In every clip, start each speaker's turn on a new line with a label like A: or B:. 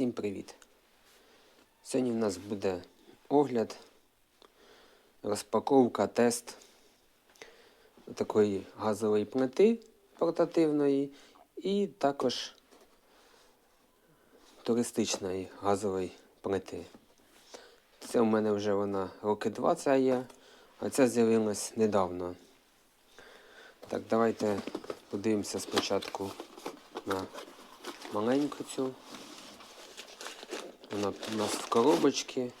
A: Всім привіт! Сьогодні в нас буде огляд, розпаковка, тест такої газової плити портативної і також туристичної газової плити. Це в мене вже вона роки два ця є, а ця з'явилась недавно. Так, давайте подивимося спочатку на маленьку цю. Вона у нас в коробочці.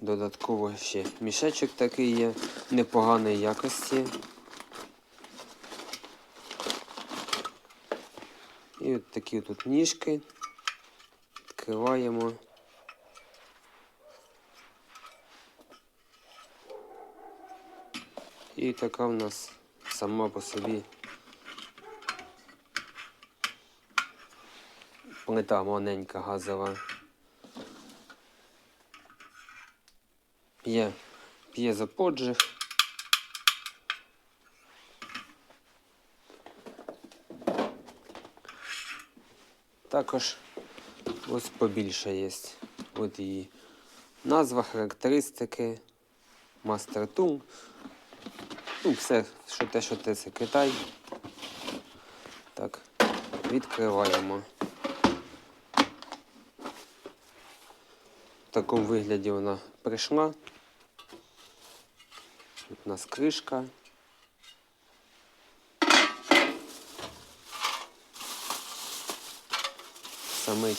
A: Додатково ще мішечок такий є непоганої якості. І от такі тут ніжки. Відкриваємо. І така в нас сама по собі плита маленька газова. Є п'єзоподжиг. Також ось побільше є. От її назва, характеристики, Master Tool. Ну, все, що те, що те, це Китай. Так, відкриваємо. Такому вигляді вона прийшла. Тут у нас кришка. Самий,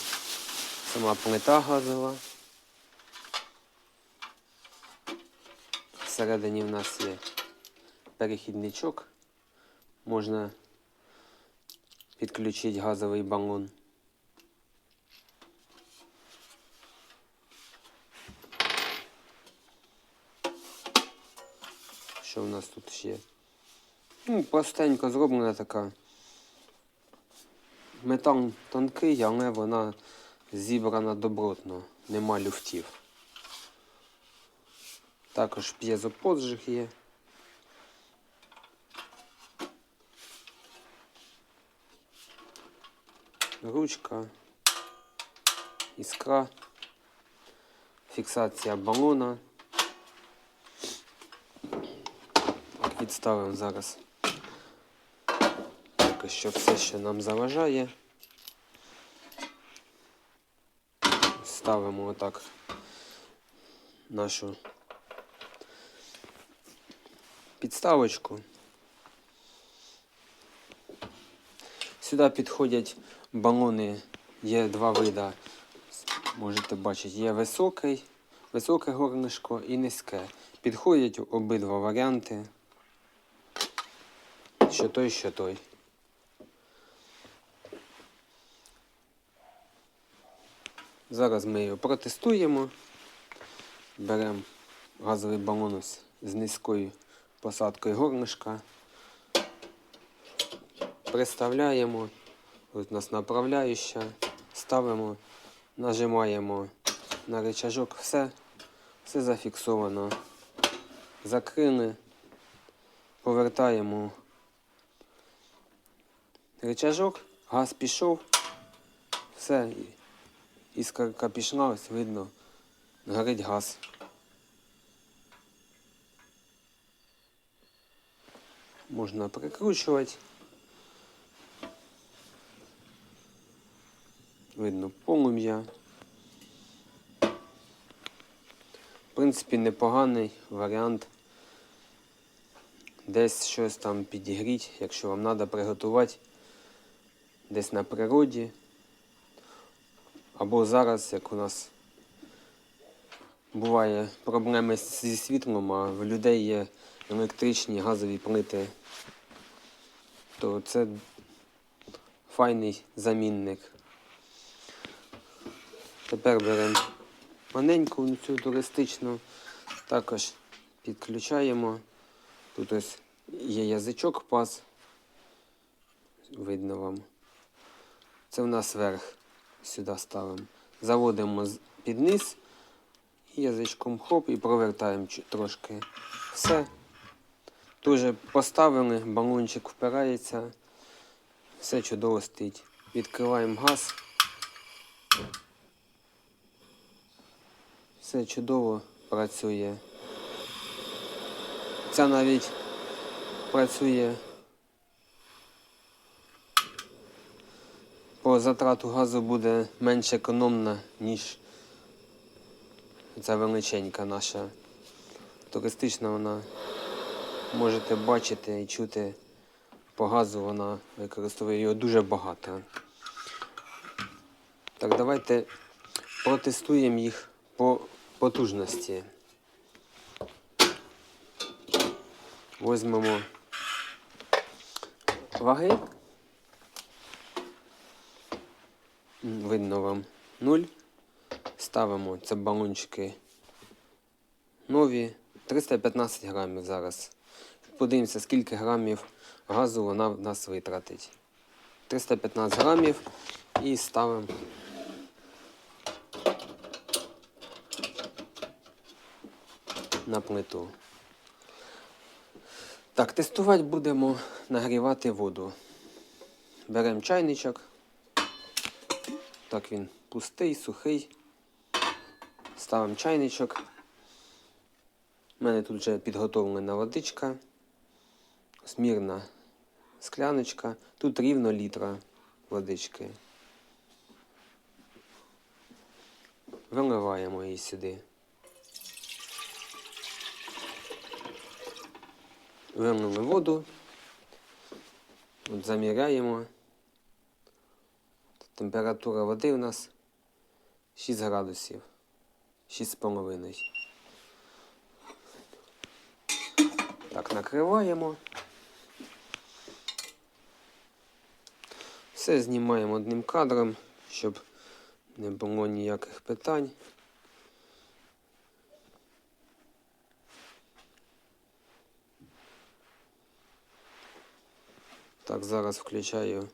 A: сама плита газова. Всередині в нас є перехідничок. Можна підключити газовий балон. Що в нас тут ще? Ну, простенько зроблена така. Метал тонкий, але вона зібрана добротно, нема люфтів. Також п'єзоподжиг є. Ручка, іскра, фіксація балона. Так, Відставимо зараз. Поки що все, що нам заважає. Ставимо отак нашу підставочку. Сюди підходять балони, є два вида. Можете бачити, є високий, високе горлишко і низьке. Підходять обидва варіанти. Що той, що той. Зараз ми його протестуємо. Беремо газовий балон з низькою посадкою горлишка. Приставляємо. Тут у нас направляюча. Ставимо, нажимаємо на рычажок. Все, все зафіксовано. Закрили, повертаємо рычажок, газ пішов, все, іскорка пішла, ось видно, горить газ. Можна прикручувати. Видно полум'я. В принципі, непоганий варіант. Десь щось там підігріть, якщо вам треба приготувати десь на природі. Або зараз, як у нас буває проблеми зі світлом, а в людей є електричні газові плити, то це файний замінник. Тепер беремо маленьку цю туристичну, також підключаємо. Тут ось є язичок паз. Видно вам. Це в нас верх. Сюди ставимо. Заводимо під низ язичком хоп і провертаємо трошки. Все. Дуже поставили, балончик впирається. Все чудово стоїть. Відкриваємо газ. Все чудово працює. Ця навіть працює по затрату газу буде менш економна, ніж ця величенька наша. Туристична вона можете бачити і чути по газу вона використовує його дуже багато. Так, давайте протестуємо їх по потужності. Возьмемо ваги. Видно вам 0. Ставимо це балончики нові. 315 грамів зараз. Подивимося, скільки грамів газу вона в нас витратить. 315 грамів і ставимо. На плиту. Так, тестувати будемо нагрівати воду. Беремо чайничок. Так він пустий, сухий. Ставимо чайничок. У мене тут вже підготовлена водичка. Смірна скляночка. Тут рівно літра водички. Виливаємо її сюди. Вилили воду. От заміряємо. Температура води у нас 6 градусів. 6,5. Так, накриваємо. Все знімаємо одним кадром, щоб не було ніяких питань. Так, зараз включаю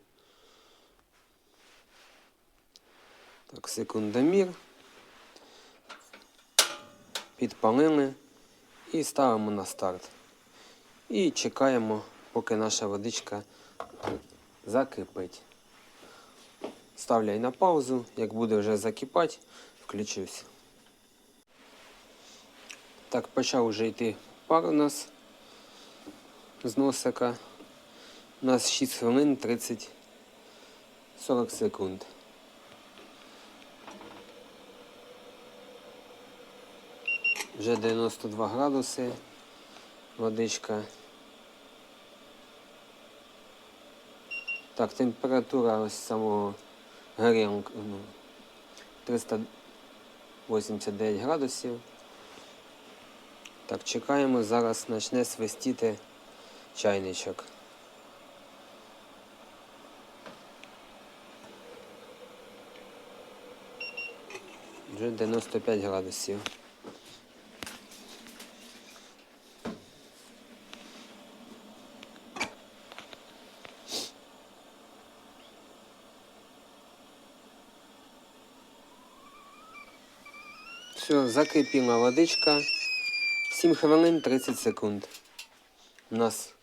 A: так, секундомір. Підпалили і ставимо на старт. І чекаємо, поки наша водичка закипить. Ставляй на паузу, як буде вже закипати, включусь. Так, почав вже йти пар у нас з носика. У нас 6 хвилин 30 40 секунд. Вже 92 градуси водичка. Так, температура ось самого горілки ну, 389 градусів. Так, чекаємо, зараз почне свистіти чайничок. Вже 95 градусів. Все, закипіла водичка. 7 хвилин 30 секунд. У нас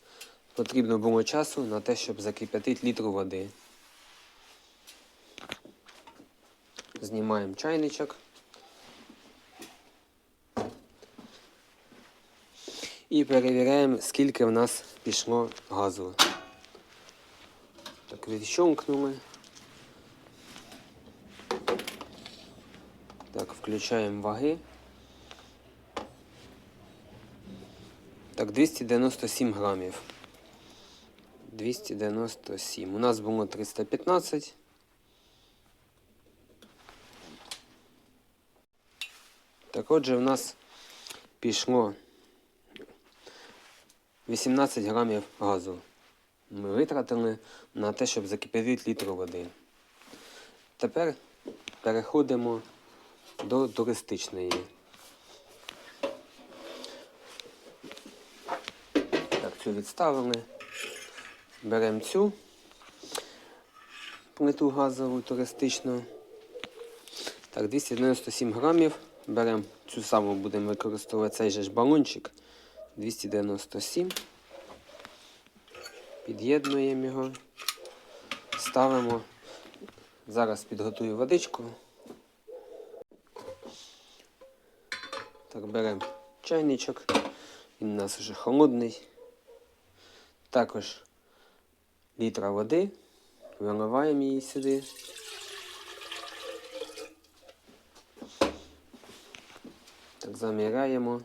A: потрібно було часу на те, щоб закип'ятити літр води. Знімаємо чайничок. І перевіряємо, скільки в нас пішло газу. Так, відщомкнули. Так, включаємо ваги. Так, 297 грамів. 297. У нас було 315. Так отже, в нас пішло 18 грамів газу. Ми витратили на те, щоб закипятити літр води. Тепер переходимо до туристичної. Так, цю відставили. Беремо цю плиту газову туристичну. Так, 297 грамів. Беремо цю саму, будемо використовувати цей же ж балончик. 297. Під'єднуємо його. Ставимо. Зараз підготую водичку. Так, беремо чайничок. Він у нас вже холодний. Також літра води. Виливаємо її сюди. Так, заміряємо.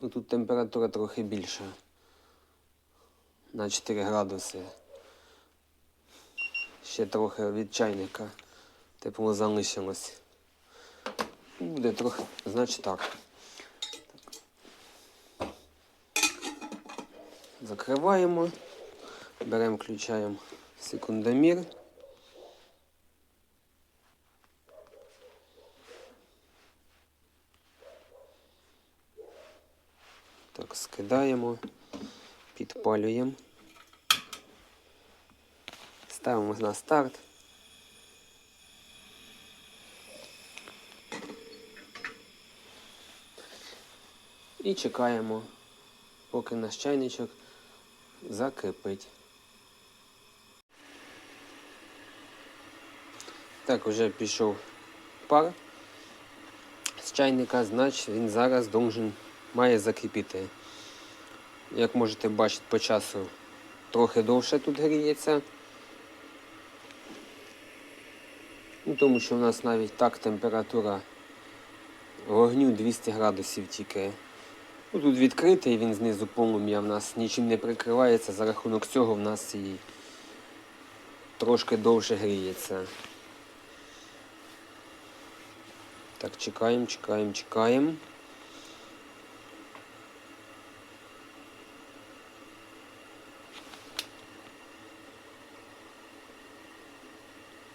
A: Ну, тут температура трохи більша. На 4 градуси. Ще трохи від чайника тепло залишилось. Буде трохи, значить так. Закриваємо, беремо, включаємо секундомір. Так, скидаємо, підпалюємо. Ставимо на старт. І чекаємо, поки наш чайничок закипить. Так, вже пішов пар з чайника, значить він зараз должен, має закипіти. Як можете бачити по часу, трохи довше тут гріється. Ну, тому що в нас навіть так температура вогню 200 градусів тільки. Ну, тут відкритий, він знизу полум'я в нас нічим не прикривається, за рахунок цього в нас і трошки довше гріється. Так, чекаємо, чекаємо, чекаємо.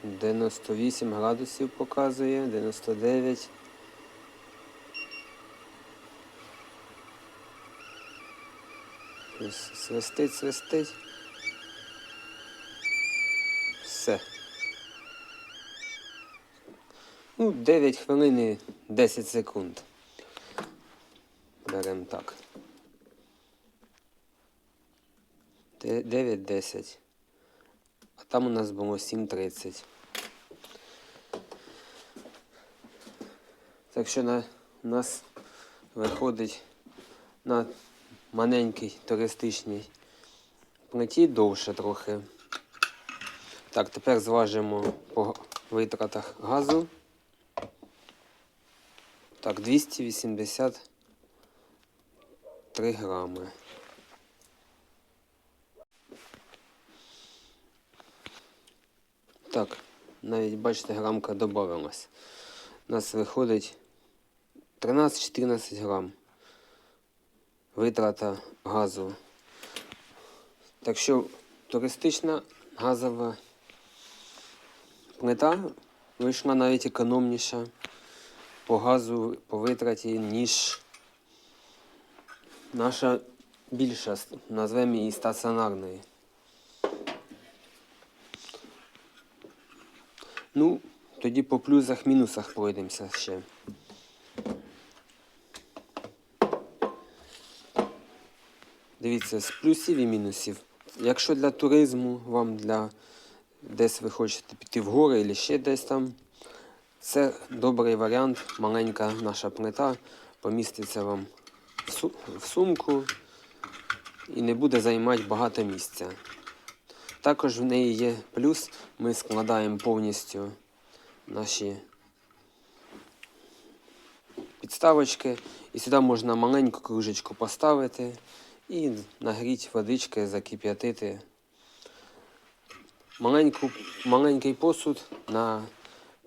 A: Дев'яносто вісім градусів показує, дев'яносто дев'ять. Ось Свистить, свистить. Все. Ну, 9 хвилин і 10 секунд. Беремо так. 9-10. А там у нас було 7.30. Так що на, нас виходить на маленький туристичний плиті довше трохи. Так, тепер зважимо по витратах газу. Так, 283 грами. Так, навіть бачите, грамка додавалась. У нас виходить 13-14 грам витрата газу. Так що туристична газова плита вийшла навіть економніша по газу, по витраті, ніж наша більша, назвемо її стаціонарною. Ну, тоді по плюсах-мінусах пройдемося ще. Дивіться, з плюсів і мінусів. Якщо для туризму, вам для десь ви хочете піти в гори або ще десь там, це добрий варіант. Маленька наша плита поміститься вам в сумку і не буде займати багато місця. Також в неї є плюс, ми складаємо повністю наші підставочки, і сюди можна маленьку кружечку поставити і нагріти водички, закип'ятити. Маленьку, маленький посуд на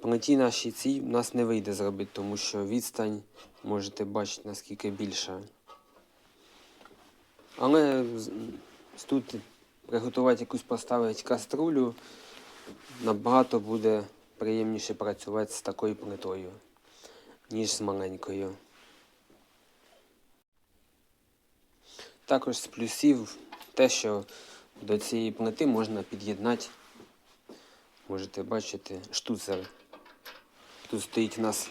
A: плиті нашій цій у нас не вийде зробити, тому що відстань можете бачити наскільки більша. Але тут приготувати якусь поставити каструлю набагато буде приємніше працювати з такою плитою, ніж з маленькою. Також з плюсів те, що до цієї плити можна під'єднати, можете бачити, штуцер. Тут стоїть у нас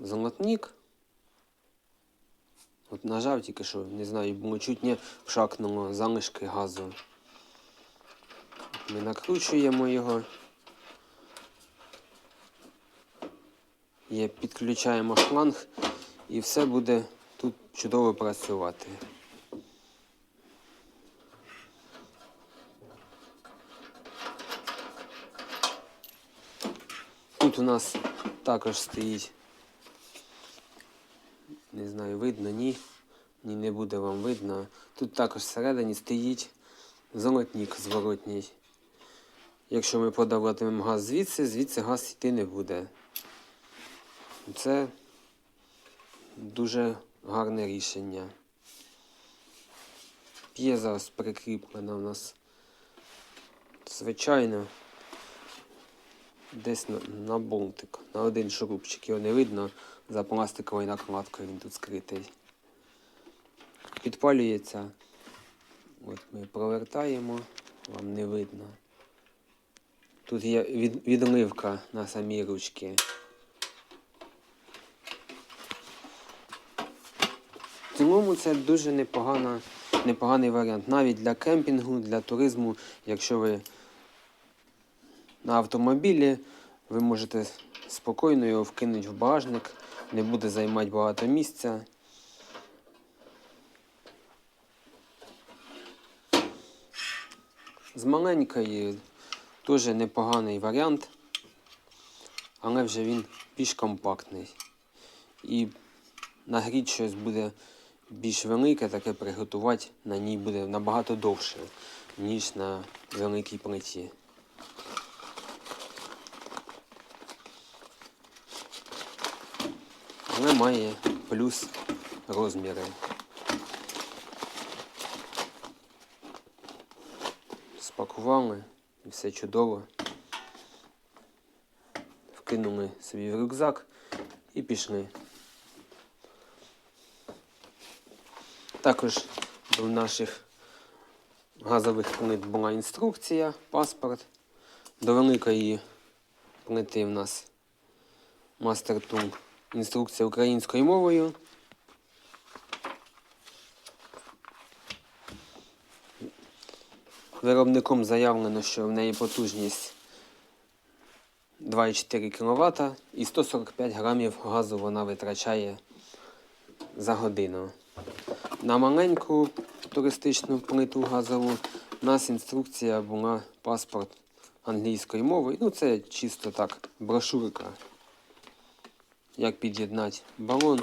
A: золотник. От нажав тільки що, не знаю, було чутні вшакнуло залишки газу. Ми накручуємо його. І підключаємо шланг і все буде тут чудово працювати. Тут у нас також стоїть, не знаю, видно, ні. Ні, не буде вам видно. Тут також всередині стоїть золотник зворотній. Якщо ми подаватимемо газ звідси, звідси газ йти не буде. Це дуже гарне рішення. Є зараз прикріплена у нас звичайно десь на, на болтик, на один шурупчик. Його не видно за пластиковою накладкою, він тут скритий. Підпалюється. От ми провертаємо, вам не видно. Тут є від, відливка на самій ручці. Цілому це дуже непогана, непоганий варіант. Навіть для кемпінгу, для туризму, якщо ви на автомобілі, ви можете спокійно його вкинути в багажник, не буде займати багато місця. З маленької теж непоганий варіант, але вже він більш компактний. І нагріти щось буде більш велике, таке приготувати на ній буде набагато довше, ніж на великій плиті. Але має плюс розміри. Спакували і все чудово. Вкинули собі в рюкзак і пішли. Також до наших газових плит була інструкція, паспорт. До великої плити в нас Master Tool інструкція українською мовою. Виробником заявлено, що в неї потужність 2,4 кВт і 145 грамів газу вона витрачає за годину. На маленьку туристичну плиту газову у нас інструкція була паспорт англійською мовою. Ну, це чисто так, брошурка. Як під'єднати балон.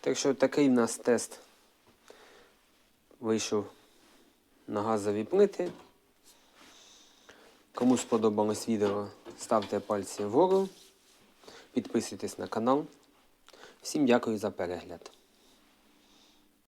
A: Так що такий в нас тест вийшов на газові плити. Кому сподобалось відео, ставте пальці вгору, підписуйтесь на канал. Всім дякую за перегляд.